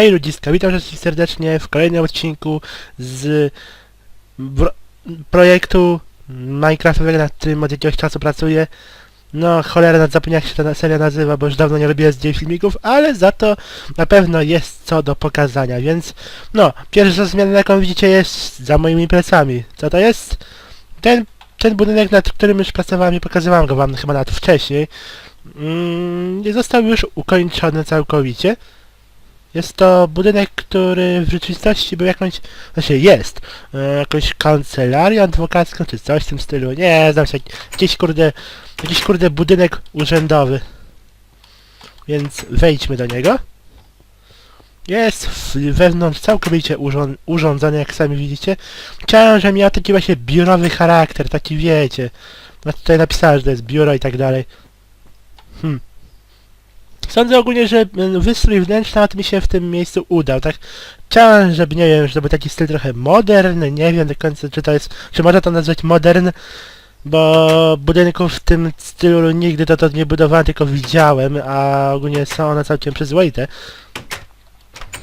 Hej ludziska, witam wszystkich serdecznie w kolejnym odcinku z projektu Minecraftowego, nad którym od jakiegoś czasu pracuję. No cholera, zapomniałem jak się ta seria nazywa, bo już dawno nie robiłem zdjęć filmików, ale za to na pewno jest co do pokazania, więc no, pierwsza zmiana jaką widzicie jest za moimi plecami. Co to jest? Ten, ten budynek, nad którym już pracowałem i pokazywałem go wam chyba nawet wcześniej, mm, został już ukończony całkowicie. Jest to budynek, który w rzeczywistości był jakąś, znaczy jest, e, jakąś kancelarią adwokacką, czy coś w tym stylu, nie znam się, jakiś kurde, jakiś kurde budynek urzędowy. Więc wejdźmy do niego. Jest wewnątrz całkowicie urząd, urządzony, jak sami widzicie. Chciałem, że miał taki właśnie biurowy charakter, taki wiecie. No tutaj napisałem, że to jest biuro i tak dalej. Hmm. Sądzę ogólnie, że mm, wystrój nawet mi się w tym miejscu udał, tak? Chciałem, żeby, nie wiem, żeby taki styl trochę modern, nie wiem do końca, czy to jest, czy można to nazwać modern, bo budynków w tym stylu nigdy to, to nie budowałem, tylko widziałem, a ogólnie są one całkiem przyzwoite.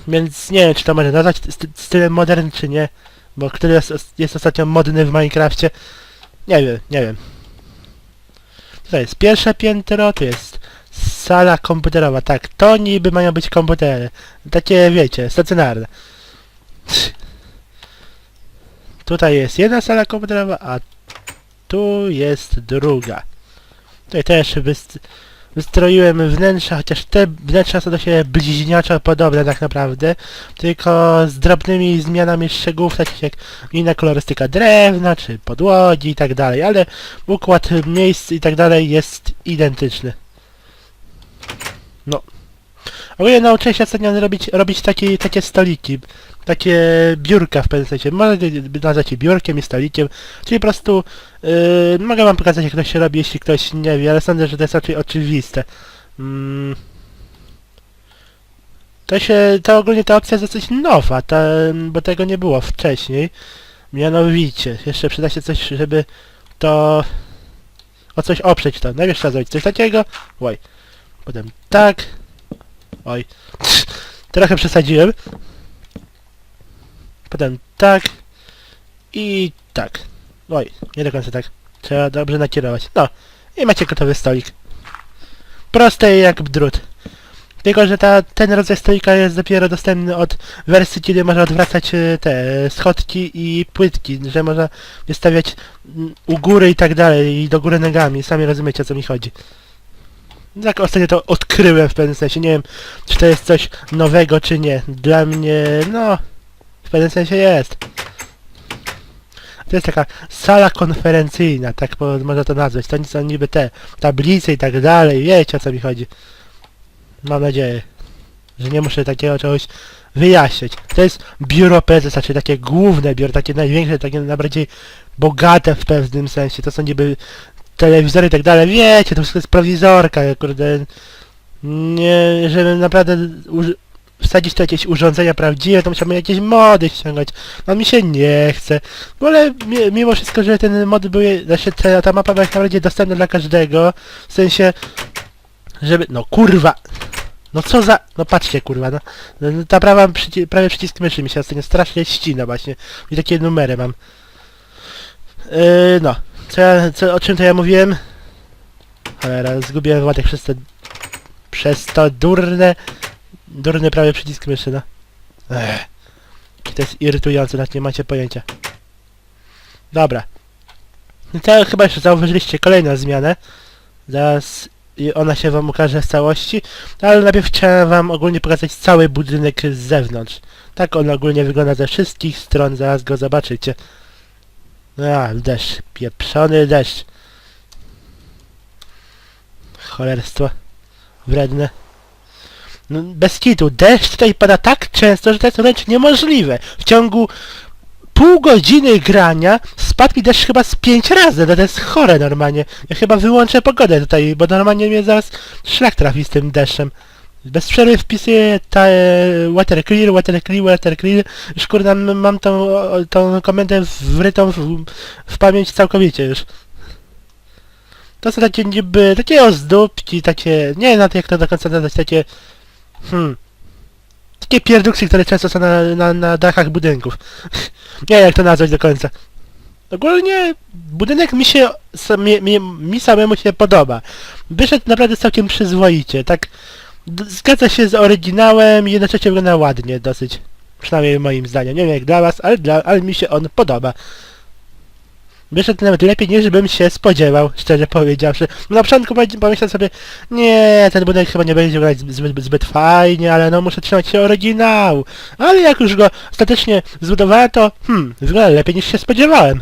Więc nie wiem, czy to można nazwać sty- stylem modern, czy nie, bo który jest, jest ostatnio modny w Minecrafcie. Nie wiem, nie wiem. Tutaj jest pierwsze piętro, tu jest sala komputerowa, tak, to niby mają być komputery. Takie, wiecie, stacjonarne. Tutaj jest jedna sala komputerowa, a tu jest druga. Tutaj też wyst wystroiłem wnętrza, chociaż te wnętrza są do siebie bliźniaczo podobne tak naprawdę, tylko z drobnymi zmianami szczegółów, takich jak inna kolorystyka drewna, czy podłogi i tak dalej, ale układ miejsc i tak dalej jest identyczny. No. Ogólnie nauczyłem się ostatnio robić, robić takie, takie stoliki, takie biurka w pewnym sensie. Można je nazwać je biurkiem i stolikiem, czyli po prostu yy, mogę wam pokazać jak to się robi, jeśli ktoś nie wie, ale sądzę, że to jest raczej oczywiste. Mm. To się, to ogólnie ta opcja jest dosyć nowa, ta, bo tego nie było wcześniej. Mianowicie, jeszcze przyda się coś, żeby to o coś oprzeć to. Najpierw trzeba zrobić coś takiego. Oj. Potem tak. Oj. Trochę przesadziłem. Potem tak. I tak. Oj, nie do końca tak. Trzeba dobrze nakierować. No. I macie gotowy stolik. Prosty jak drut. Tylko, że ta, ten rodzaj stolika jest dopiero dostępny od wersji, kiedy można odwracać e, te schodki i płytki, że można wystawiać mm, u góry i tak dalej, i do góry nogami. Sami rozumiecie o co mi chodzi. Tak ostatnio to odkryłem w pewnym sensie. Nie wiem, czy to jest coś nowego, czy nie. Dla mnie, no, w pewnym sensie jest. To jest taka sala konferencyjna, tak po- można to nazwać. To są niby te tablice i tak dalej. Wiecie o co mi chodzi. Mam nadzieję, że nie muszę takiego czegoś wyjaśnić. To jest biuro prezesa, czyli takie główne biuro, takie największe, takie najbardziej bogate w pewnym sensie. To są niby telewizory i tak dalej. Wiecie, to wszystko jest prowizorka, kurde. Nie, żeby naprawdę wsadzić tu jakieś urządzenia prawdziwe, to musiałbym jakieś mody ściągać. No mi się nie chce. No ale mi- mimo wszystko, że ten mod był, znaczy ta, ta mapa była jak najbardziej dostępna dla każdego. W sensie, żeby, no kurwa. No co za... No patrzcie kurwa, no. no no ta prawa przyci prawie przycisk myszy mi się ostatnio strasznie ścina właśnie. I takie numery mam. Yy, no. Co ja, co, o czym to ja mówiłem? Cholera, zgubiłem władek przez to... Przez to durne... Durny prawie przycisk myszy, no. Ech. To jest irytujące, nawet nie macie pojęcia. Dobra. No to chyba jeszcze zauważyliście kolejną zmianę. Zaraz ona się wam ukaże w całości. Ale najpierw chciałem wam ogólnie pokazać cały budynek z zewnątrz. Tak on ogólnie wygląda ze wszystkich stron, zaraz go zobaczycie. A, deszcz. Pieprzony deszcz. Cholerstwo. Wredne. No, bez kitu. Deszcz tutaj pada tak często, że to jest wręcz niemożliwe. W ciągu pół godziny grania spadł mi deszcz chyba z pięć razy. No to jest chore normalnie. Ja chyba wyłączę pogodę tutaj, bo normalnie mnie zaraz szlak trafi z tym deszczem. Bez przerwy wpisuję ta, e, water clear, water clear, water clear. Już kurde mam tą, tą komendę wrytą w, w pamięć całkowicie już. To są takie niby, takie ozdóbki, takie, nie wiem na to jak to do końca nazwać, takie, hmm, takie pierduksy, które często są na, na, na dachach budynków. nie wiem jak to nazwać do końca. Ogólnie budynek mi się, mi, mi, mi samemu się podoba. Wyszedł naprawdę całkiem przyzwoicie, tak zgadza się z oryginałem i jednocześnie wygląda ładnie dosyć. Przynajmniej moim zdaniem. Nie wiem jak dla was, ale, dla, ale mi się on podoba. Wyszedł nawet lepiej niż bym się spodziewał, szczerze powiedziawszy. Na początku pomyślałem sobie, nie, ten budynek chyba nie będzie wyglądać zbyt, zbyt fajnie, ale no muszę trzymać się oryginału. Ale jak już go ostatecznie zbudowałem, to hmm, wygląda lepiej niż się spodziewałem.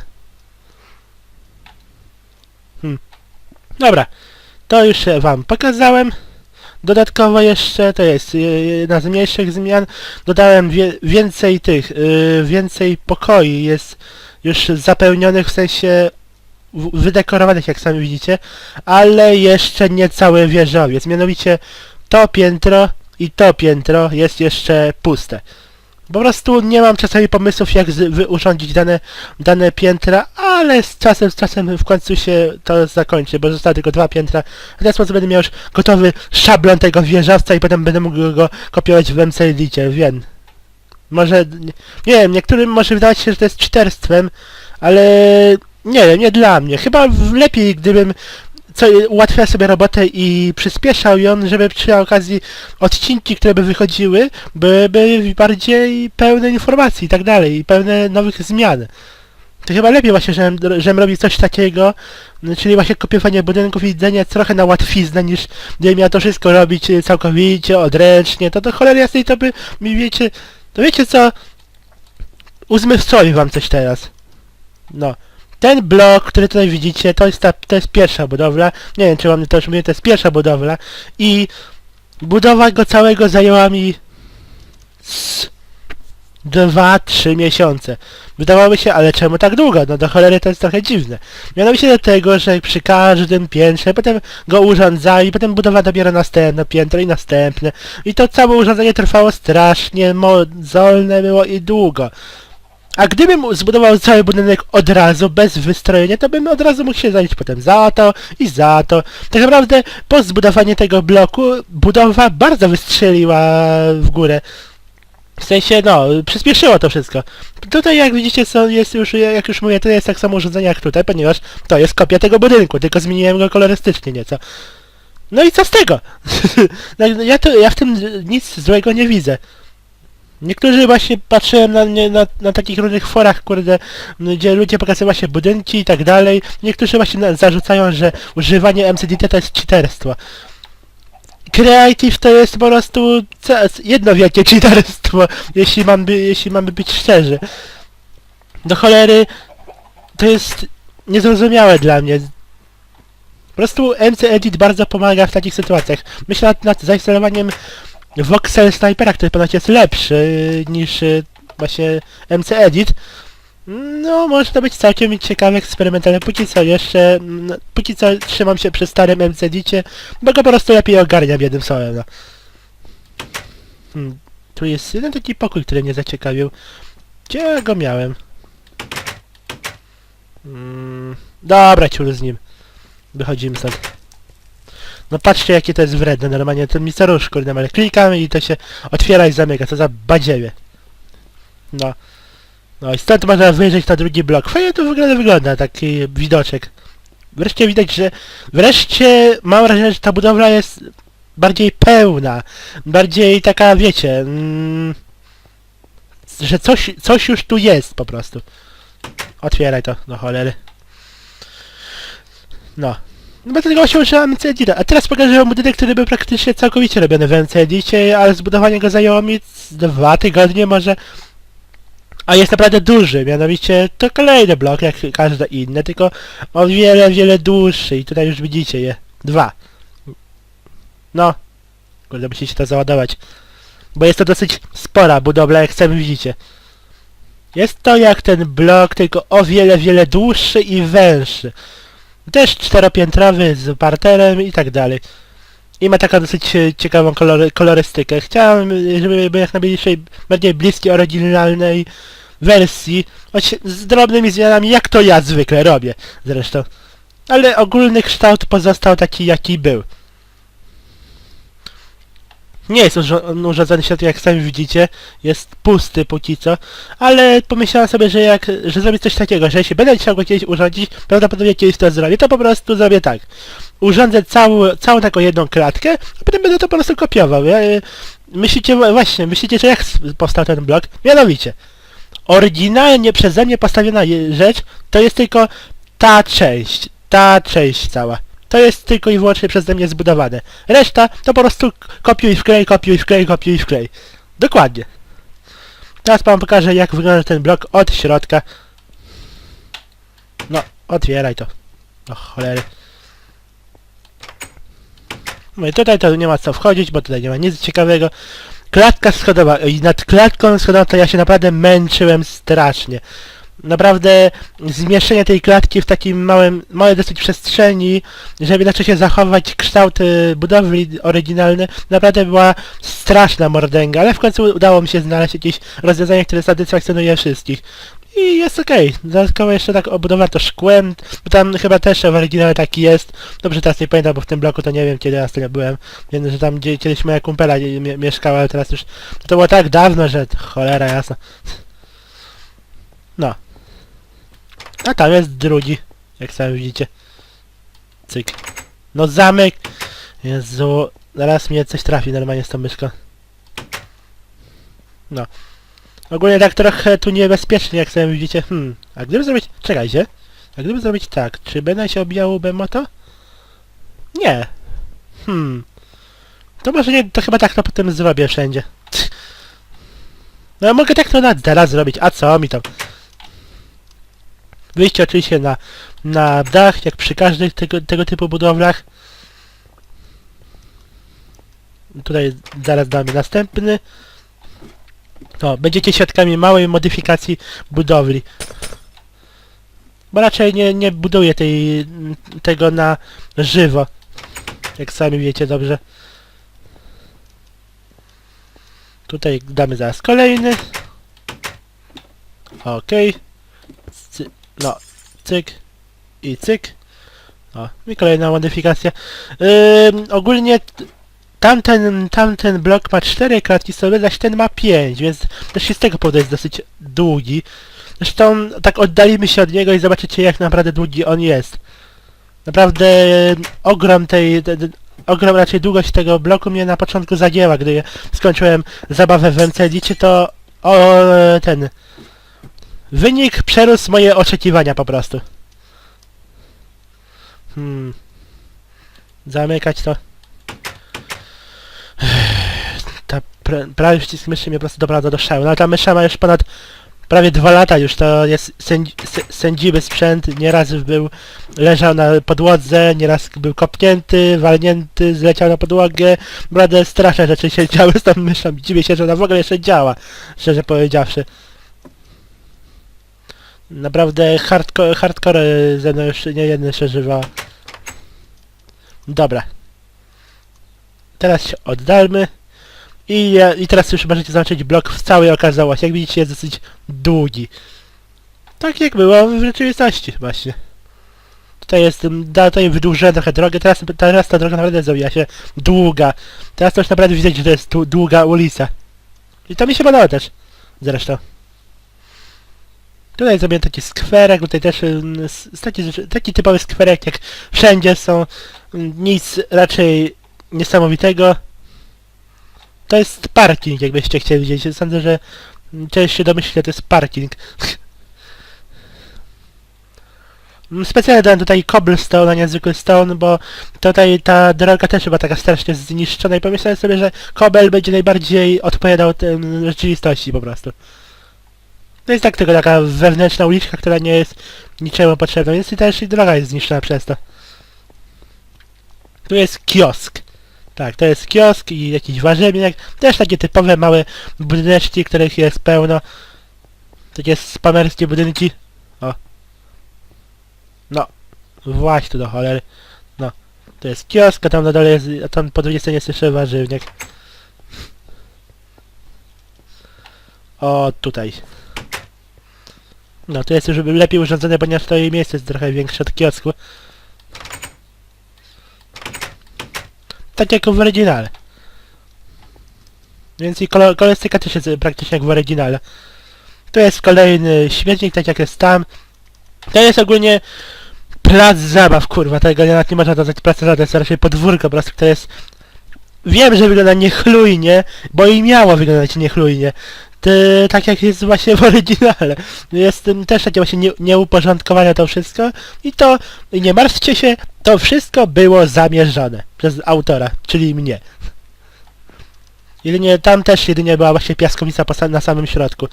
Hmm. Dobra, to już wam pokazałem. Dodatkowo jeszcze, to jest e, jedna z mniejszych zmian, dodałem wie, więcej tych, y, więcej pokoi jest już zapełnionych w sensie wydekorowanych jak sami widzicie, ale jeszcze nie cały wieżowiec, mianowicie to piętro i to piętro jest jeszcze puste. Po prostu nie mam czasami pomysłów jak z, urządzić dane, dane piętra, ale z czasem, z czasem w końcu się to zakończy, bo zostały tylko dwa piętra. W ten sposób będę miał już gotowy szablon tego wieżowca i potem będę mógł go kopiować w MC-Edicie, wiem. Może, nie, wiem, niektórym może wydawać się, że to jest czterstwem, ale nie wiem, nie dla mnie. Chyba lepiej, gdybym co, ułatwiał sobie robotę i przyspieszał ją, żeby przy okazji odcinki, które by wychodziły, były bardziej pełne informacji i tak dalej, i pełne nowych zmian. To chyba lepiej właśnie, żebym, żebym robił coś takiego, czyli właśnie kopiowanie budynków i widzenie trochę na łatwiznę, niż gdybym miał to wszystko robić całkowicie, odręcznie, to to cholery jasnej to by mi wiecie, to wiecie co, uzmysłowi wam coś teraz. No. Ten blok, który tutaj widzicie, to jest ta, to jest pierwsza budowla. Nie wiem, czy wam to już mówię, to jest pierwsza budowla. I budowa go całego zajęła mi z 2-3 miesiące. Wydawałoby się, ale czemu tak długo? No do cholery to jest trochę dziwne. Mianowicie do tego, że przy każdym piętrze, potem go urządzali, potem budowa dobiera następne piętro i następne. I to całe urządzenie trwało strasznie mozolne było i długo. A gdybym zbudował cały budynek od razu, bez wystrojenia, to bym od razu mógł się zająć potem za to i za to. Tak naprawdę po zbudowaniu tego bloku budowa bardzo wystrzeliła w górę. W sensie, no, przyspieszyło to wszystko. Tutaj jak widzicie są, jest już, jak już mówię, to jest tak samo urządzenie jak tutaj, ponieważ to jest kopia tego budynku, tylko zmieniłem go kolorystycznie nieco. No i co z tego? No, ja, to, ja w tym nic złego nie widzę. Niektórzy właśnie patrzyłem na na, na takich różnych forach, kurde, gdzie ludzie pokazują właśnie budynki i tak dalej. Niektórzy właśnie na, zarzucają, że używanie MCDT to jest cheaterstwo. Creative to jest po prostu jedno wielkie cheaterstwo, jeśli, mam jeśli mamy być szczerzy. Do cholery to jest niezrozumiałe dla mnie. Po prostu MC Edit bardzo pomaga w takich sytuacjach. Myślę nad, nad zainstalowaniem Voxel Snipera, który ponoć jest lepszy y, niż y, właśnie MC Edit. No, może to być całkiem ciekawy eksperyment, ale póki co jeszcze, mm, póki co trzymam się przy starym MC Edicie, bo go po prostu lepiej ogarniam jednym słowem, no. Hmm, tu jest jeden taki pokój, który mnie zaciekawił. Gdzie go miałem? Mm, dobra, ciul z nim. Wychodzimy stąd. No patrzcie jakie to jest wredne, normalnie ten mi starusz, kurde, ale klikamy i to się otwiera i zamyka, co za badziewie. No. No i stąd można wyjrzeć na drugi blok. Fajnie to wygląda, wygląda taki widoczek. Wreszcie widać, że wreszcie mam wrażenie, że ta budowla jest bardziej pełna, bardziej taka, wiecie, mm, że coś, coś już tu jest po prostu. Otwieraj to, do cholery. No. No bo tego się użyłem MC Edita. A teraz pokażę wam budynek, który był praktycznie całkowicie robiony w MC Edicie, ale zbudowanie go zajęło mi dwa tygodnie może. A jest naprawdę duży, mianowicie to kolejny blok, jak każde inne, tylko o wiele, wiele dłuższy i tutaj już widzicie je. Dwa. No. Kurde, musicie to załadować. Bo jest to dosyć spora budowla, jak sami widzicie. Jest to jak ten blok, tylko o wiele, wiele dłuższy i węższy. Też czteropiętrowy z parterem i tak dalej. I ma taką dosyć e, ciekawą kolory, kolorystykę. Chciałem, żeby był jak najbliższej, bardziej bliskiej, oryginalnej wersji, choć z drobnymi zmianami, jak to ja zwykle robię zresztą. Ale ogólny kształt pozostał taki, jaki był. Nie jest urządzony świat, jak sami widzicie, jest pusty póki co, ale pomyślałem sobie, że jak, że zrobię coś takiego, że jeśli będę chciał go kiedyś urządzić, prawdopodobnie kiedyś to zrobię, to po prostu zrobię tak. Urządzę całą, całą taką jedną klatkę, a potem będę to po prostu kopiował. Ja, y, myślicie, właśnie, myślicie, że jak powstał ten blok? Mianowicie, oryginalnie przeze mnie postawiona rzecz, to jest tylko ta część, ta część cała. To jest tylko i wyłącznie przeze mnie zbudowane. Reszta to po prostu kopiuj wklej, kopiuj wklej, kopiuj wklej. Dokładnie. Teraz wam pokażę jak wygląda ten blok od środka. No, otwieraj to. O cholery. No i tutaj to nie ma co wchodzić, bo tutaj nie ma nic ciekawego. Klatka schodowa. I nad klatką schodową to ja się naprawdę męczyłem strasznie. Naprawdę zmieszczenie tej klatki w takim małym, małej dosyć przestrzeni, żeby jednocześnie zachować kształt y, budowli oryginalny, naprawdę była straszna mordęga, ale w końcu udało mi się znaleźć jakieś rozwiązanie, które satysfakcjonuje wszystkich. I jest okej. Dodatkowo jeszcze tak obudowa to szkłem, bo tam chyba też w oryginale taki jest. Dobrze teraz nie pamiętam, bo w tym bloku to nie wiem kiedy nie byłem. Wiem, że tam gdzie kiedyś moja kumpela mie- mie- mieszkała, ale teraz już to było tak dawno, że cholera jasna. No. A tam jest drugi, jak sami widzicie. Cyk. No zamek! Jezu, zaraz mnie coś trafi normalnie z tą myszką. No. Ogólnie tak trochę tu niebezpiecznie, jak sami widzicie. Hmm, a gdyby zrobić... Czekajcie. A gdyby zrobić tak, czy będę się obijało Bemoto? Nie. Hmm. To może nie, to chyba tak to potem zrobię wszędzie. No mogę tak to na teraz zrobić, a co mi tam? Wyjście oczywiście na, na dach, jak przy każdych tego, tego typu budowlach. Tutaj zaraz damy następny. No, będziecie świadkami małej modyfikacji budowli. Bo raczej nie, nie buduję tej, tego na żywo. Jak sami wiecie dobrze. Tutaj damy zaraz kolejny. Okej. Cy- No, cyk i cyk. O, i kolejna modyfikacja. Ym, ogólnie tamten, tamten blok ma 4 klatki sobie, zaś ten ma 5, więc też się z tego powodu jest dosyć długi. Zresztą tak oddalimy się od niego i zobaczycie jak naprawdę długi on jest. Naprawdę ogrom tej, te, te, ogrom raczej długość tego bloku mnie na początku zagięła, gdy skończyłem zabawę w MCD, to o ten Wynik przerósł moje oczekiwania po prostu. Hmm. Zamykać to. Ta pra prawy przycisk myszy mnie po prostu doprowadza do szału. No ta mysza ma już ponad prawie dwa lata już, to jest sędzi sę- sędziwy sprzęt, nieraz był, leżał na podłodze, nieraz był kopnięty, walnięty, zleciał na podłogę. Naprawdę straszne rzeczy się działy z tą myszą. Dziwię się, że ona w ogóle jeszcze działa, szczerze powiedziawszy. Naprawdę hardcore, hardcore ze mną już nie jeden przeżywa. Dobra. Teraz się oddalmy. I, I teraz już możecie zobaczyć blok w całej okazałości. Jak widzicie jest dosyć długi. Tak jak było w rzeczywistości właśnie. Tutaj jest, tutaj wydłużyłem trochę drogę, teraz, teraz ta droga naprawdę zrobiła się długa. Teraz to już naprawdę widać, że to jest długa ulica. I to mi się podoba też. Zresztą. Tutaj zrobię taki skwerek, tutaj też s- taki, taki typowy skwerek jak wszędzie są. Ym, Nic raczej niesamowitego. To jest parking, jakbyście chcieli widzieć. Sądzę, że ym, część się domyśli, to jest parking. Ym, Specjalnie dałem tutaj cobblestone, a nie zwykły stone, bo tutaj ta droga też chyba taka strasznie zniszczona i pomyślałem sobie, że kobel będzie najbardziej odpowiadał tym rzeczywistości po prostu. To jest tak tylko taka wewnętrzna uliczka, która nie jest niczemu potrzebna, więc i też i droga jest zniszczona przez to. Tu jest kiosk. Tak, to jest kiosk i jakiś warzywniak. Też takie typowe małe budyneczki, których jest pełno. Takie spamerskie budynki. O. No. Właśnie do cholery. No. To jest kiosk, a tam na dole jest, a tam po drugiej stronie jest jeszcze warzywniak. O, tutaj. No, to jest już lepiej urządzone, ponieważ to jej miejsce jest trochę większe od kiosku. Tak jak w oryginale. Więc i kolo- kolorystyka też jest praktycznie jak w oryginale. To jest kolejny śmietnik, tak jak jest tam. To jest ogólnie plac zabaw, kurwa, tego nawet nie można nazwać plac zabaw, to jest raczej podwórko po prostu, które jest... Wiem, że wygląda niechlujnie, bo i miało wyglądać niechlujnie. Tak jak jest właśnie w oryginale. Jest tym też takie właśnie nie, nieuporządkowane to wszystko i to, nie martwcie się, to wszystko było zamierzone przez autora, czyli mnie. Jedynie tam też jedynie była właśnie piaskownica na samym środku.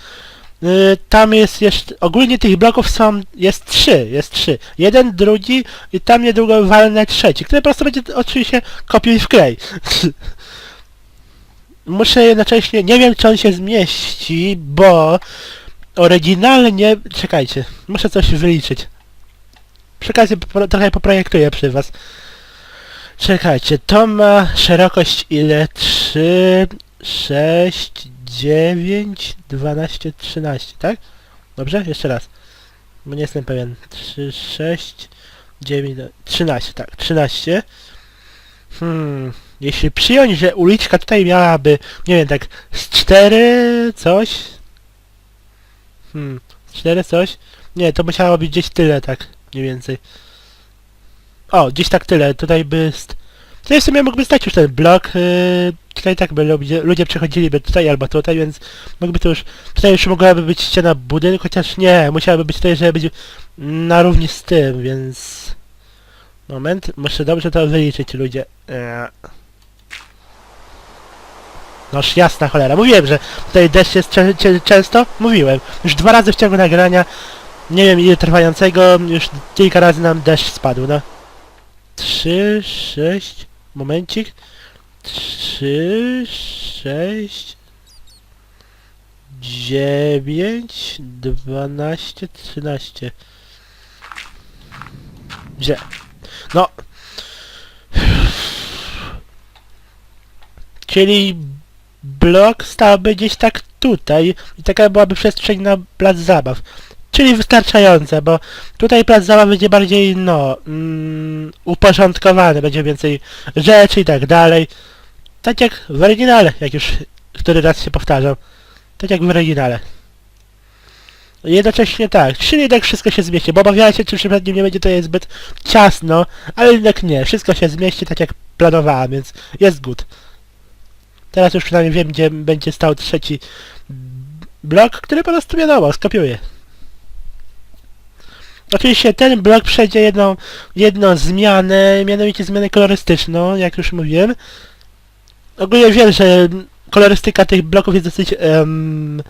Y, Tam jest jeszcze, ogólnie tych bloków są, jest trzy, jest trzy. Jeden, drugi i tam niedługo walnę trzeci, który po prostu będzie oczywiście kopiuj w klej. Muszę jednocześnie, nie wiem czy on się zmieści, bo oryginalnie, czekajcie, muszę coś wyliczyć. Przy okazji po- trochę poprojektuję przy was. Czekajcie, to ma szerokość ile? 3, 6, 9, 12, 13, tak? Dobrze? Jeszcze raz. Bo nie jestem pewien. 3, 6, 9, 13, tak, 13. Hmm, jeśli przyjąć, że uliczka tutaj miałaby, nie wiem, tak z 4 coś. Hmm, 4 coś. Nie, to musiało być gdzieś tyle, tak, mniej więcej. O, gdzieś tak tyle, tutaj by... Tutaj w sumie mógłby stać już ten blok, yy, tutaj tak by ludzie, ludzie przechodziliby tutaj albo tutaj, więc mógłby to już... Tutaj już mogłaby być ściana budynku, chociaż nie, musiałaby być tutaj, żeby być na równi z tym, więc... Moment, muszę dobrze to wyliczyć, ludzie. Eee. Noż jasna cholera, mówiłem, że tutaj deszcz jest często, mówiłem. Już dwa razy w ciągu nagrania, nie wiem ile trwającego, już kilka razy nam deszcz spadł, no. Trzy, sześć, momencik. Trzy, sześć, dziewięć, dwanaście, trzynaście. Gdzie? No. Czyli blok stałby gdzieś tak tutaj i taka byłaby przestrzeń na plac zabaw. Czyli wystarczające, bo tutaj plac zabaw będzie bardziej, no, mm, uporządkowany, będzie więcej rzeczy i tak dalej. Tak jak w oryginale, jak już który raz się powtarzam. Tak jak w oryginale. Jednocześnie tak, czyli jednak wszystko się zmieści, bo obawiałem się, czy przypadkiem nie będzie to zbyt ciasno, ale jednak nie, wszystko się zmieści tak jak planowałem, więc jest good. Teraz już przynajmniej wiem, gdzie będzie stał trzeci blok, który po prostu wiadomo, skopiuję. Oczywiście ten blok przejdzie jedną, jedną zmianę, mianowicie zmianę kolorystyczną, jak już mówiłem. Ogólnie wiem, że kolorystyka tych bloków jest dosyć em,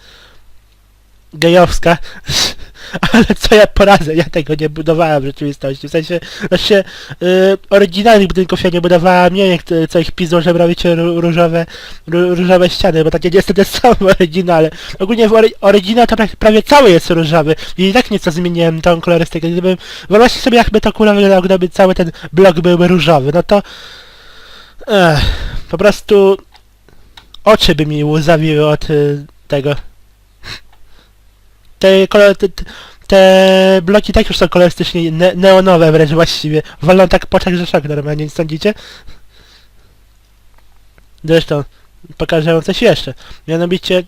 gejowska, ale co ja poradzę, ja tego nie budowałem w rzeczywistości. W sensie, znaczy, y, oryginalnych budynków ja nie budowałem, nie jak co ich piszą, że robicie ró- różowe, ró- różowe ściany, bo takie niestety są w oryginale. Ogólnie w ory, oryginał to pra- prawie cały jest różowy i i tak nieco zmieniłem tą kolorystykę. Gdybym, wyobraźcie sobie jakby to kula wyglądał, gdyby cały ten blok był różowy, no to ech, po prostu oczy by mi łzawiły od y, tego te, kolor, te, te- bloki tak już są kolorystycznie ne neonowe wręcz właściwie. Walą tak po oczach, że szok normalnie, nie sądzicie? Zresztą, pokażę wam coś jeszcze. Mianowicie,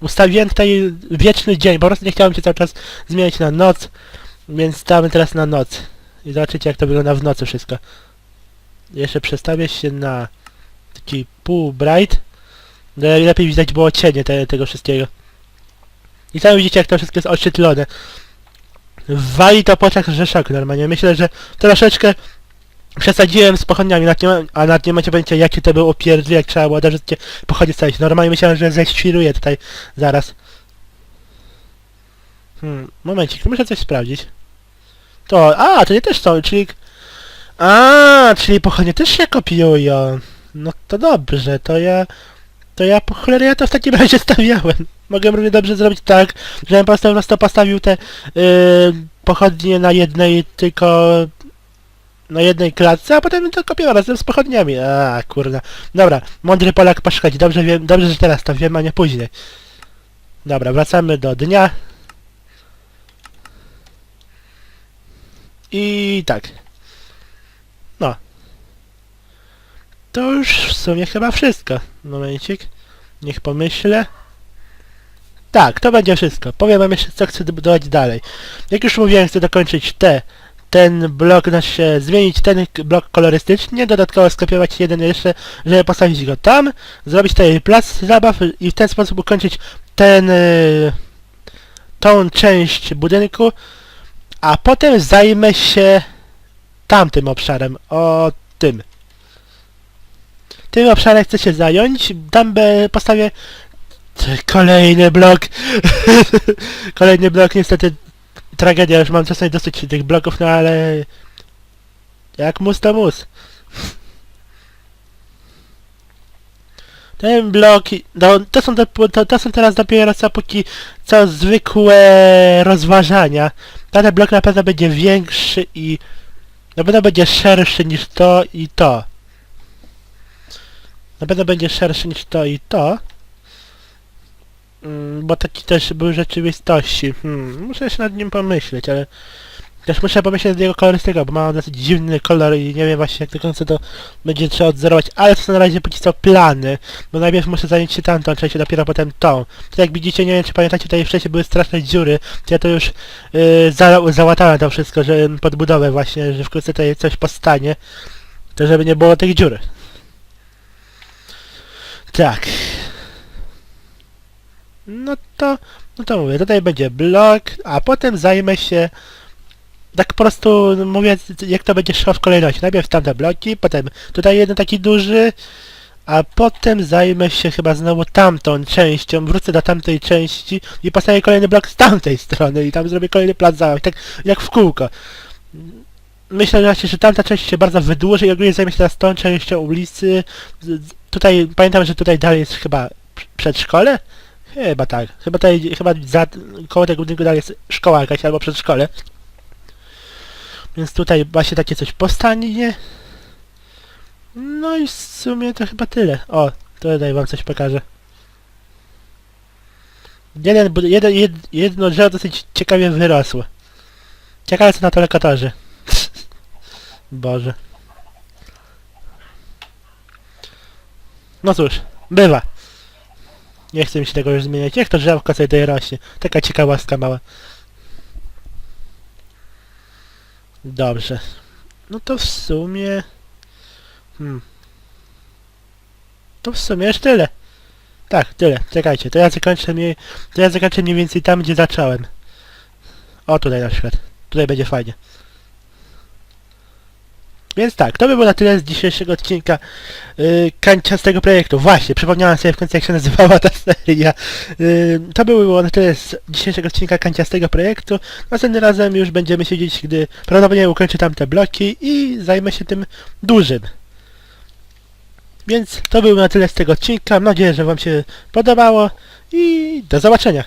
ustawiłem tutaj wieczny dzień, po prostu nie chciałem się cały czas zmieniać na noc, więc stamy teraz na noc. I zobaczycie jak to wygląda w nocy wszystko. Jeszcze przestawię się na taki pół bright, żeby lepiej widać było cienie te, tego wszystkiego. I tam widzicie jak to wszystko jest oświetlone. Wali to po oczach, że szok normalnie. Myślę, że troszeczkę przesadziłem z pochodniami, nawet nie a nawet nie macie pojęcia jakie to było pierdzy, jak trzeba było razu te pochodnie stawić. Normalnie myślałem, że zeświruję tutaj zaraz. Hmm, momencik, muszę coś sprawdzić. To, a, to nie też są, czyli... A, czyli pochodnie też się kopiują. No to dobrze, to ja... To ja po cholerę ja to w takim razie stawiałem. Mogę równie dobrze zrobić tak, żebym po prostu po prostu postawił te yy, pochodnie na jednej tylko na jednej klatce, a potem to kopiował razem z pochodniami. A kurna. Dobra, mądry Polak poszkodzi. Dobrze wiem, dobrze, że teraz to wiem, a nie później. Dobra, wracamy do dnia. I tak. No. To już w sumie chyba wszystko. Momencik. Niech pomyślę. Tak, to będzie wszystko. Powiem wam jeszcze co chcę budować dalej. Jak już mówiłem, chcę dokończyć te, ten blok, znaczy zmienić ten blok kolorystycznie, dodatkowo skopiować jeden jeszcze, żeby postawić go tam, zrobić tutaj plac zabaw i w ten sposób ukończyć ten, y, tą część budynku, a potem zajmę się tamtym obszarem, o tym. Tym obszarem chcę się zająć, tam postawię kolejny blok. kolejny blok, niestety tragedia, już mam czasami dosyć tych bloków, no ale jak mus to mus. Ten blok, no, to są, do, to, to są teraz dopiero co póki co zwykłe rozważania. Ten blok na pewno będzie większy i na pewno będzie szerszy niż to i to. Na pewno będzie szerszy niż to i to. Mm, bo taki też był rzeczywistości. Hmm, muszę jeszcze nad nim pomyśleć, ale też muszę pomyśleć nad jego kolorystyką, bo ma dosyć dziwny kolor i nie wiem właśnie jak do końca to będzie trzeba odzorować, ale to na razie póki co plany, bo najpierw muszę zająć się tamtą częścią, dopiero potem tą. To jak widzicie, nie wiem czy pamiętacie, tutaj wcześniej były straszne dziury, to ja to już yy, za, załatałem to wszystko, że pod budowę właśnie, że wkrótce tutaj coś powstanie, to żeby nie było tych dziur. Tak. No to, no to mówię, tutaj będzie blok, a potem zajmę się tak po prostu mówię, jak to będzie szło w kolejności. Najpierw tamte bloki, potem tutaj jeden taki duży, a potem zajmę się chyba znowu tamtą częścią, wrócę do tamtej części i postawię kolejny blok z tamtej strony i tam zrobię kolejny plac zabaw, tak jak w kółko. Myślę właśnie, że tamta część się bardzo wydłuży i ogólnie zajmę się teraz tą częścią ulicy. Tutaj, pamiętam, że tutaj dalej jest chyba przedszkole? Chyba tak. Chyba tutaj, chyba za, koło tego budynku dalej jest szkoła jakaś albo przedszkole. Więc tutaj właśnie takie coś powstanie. No i w sumie to chyba tyle. O, tutaj wam coś pokażę. Jeden, jeden, jed, jedno drzewo dosyć ciekawie wyrosło. Ciekawe co na to lokatorzy. Boże. No cóż, bywa. Nie chcę mi się tego już zmieniać. Jak to drzewko sobie tutaj rośnie? Taka ciekawostka mała. Dobrze. No to w sumie... Hmm. To w sumie już tyle. Tak, tyle. Czekajcie, to ja zakończę mniej... To ja zakończę mniej więcej tam, gdzie zacząłem. O, tutaj na przykład. Tutaj będzie fajnie. Więc tak, to by było na tyle z dzisiejszego odcinka yy, kanciastego projektu. Właśnie, przypomniałem sobie w końcu jak się nazywała ta seria. Yy, to by było na tyle z dzisiejszego odcinka kanciastego projektu. Następnym razem już będziemy siedzieć, gdy prawdopodobnie ukończę tamte bloki i zajmę się tym dużym. Więc to było na tyle z tego odcinka. Mam nadzieję, że wam się podobało i do zobaczenia.